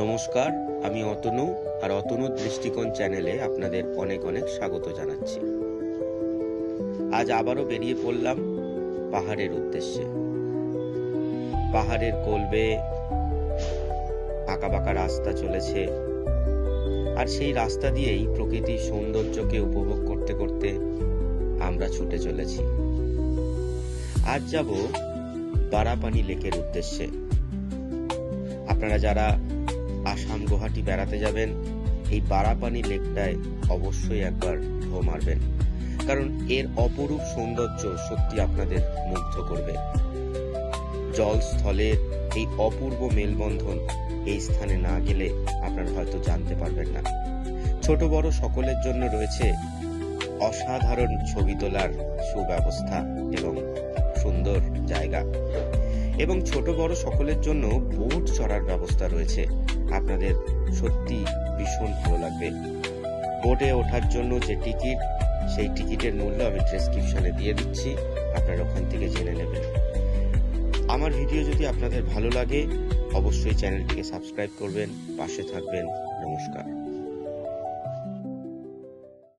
নমস্কার, আমি অতনু আর অতনু দৃষ্টিকোণ চ্যানেলে আপনাদের অনেক অনেক স্বাগত জানাচ্ছি। আজ আবারও বেরিয়ে পড়লাম পাহাড়ের উদ্দেশ্যে। পাহাড়ের কোলবে বাঁকা রাস্তা চলেছে আর সেই রাস্তা দিয়েই প্রকৃতির সৌন্দর্যকে উপভোগ করতে করতে আমরা ছুটে চলেছি। আজ যাব বারাপানি লেকের উদ্দেশ্যে। আপনারা যারা আসাম গুয়াহাটি বেড়াতে যাবেন, এই বারাপানি লেকটায় অবশ্যই একবার ঢো মারবেন। কারণ এর অপরূপ সৌন্দর্য সত্যি আপনাদের মুগ্ধ করবে। জল স্থলের এই অপূর্ব মেলবন্ধন এই স্থানে না গেলে আপনারা হয়তো জানতে পারবেন না। ছোট বড় সকলের জন্য রয়েছে অসাধারণ ছবি তোলার সুব্যবস্থা এবং সুন্দর জায়গা। এবং ছোট বড় সকলের জন্য বোট চড়ার ব্যবস্থা রয়েছে। আপনাদের সত্যি ভীষণ ভালো লাগবে। বোটে ওঠার জন্য যে টিকিট, সেই টিকিটের মূল্য আমি ডেসক্রিপশনে দিয়ে দিচ্ছি। আপনারা ওখান থেকে জেনে নেবেন। আমার ভিডিও যদি আপনাদের ভালো লাগে, অবশ্যই চ্যানেলটিকে সাবস্ক্রাইব করবেন, পাশে থাকবেন। নমস্কার।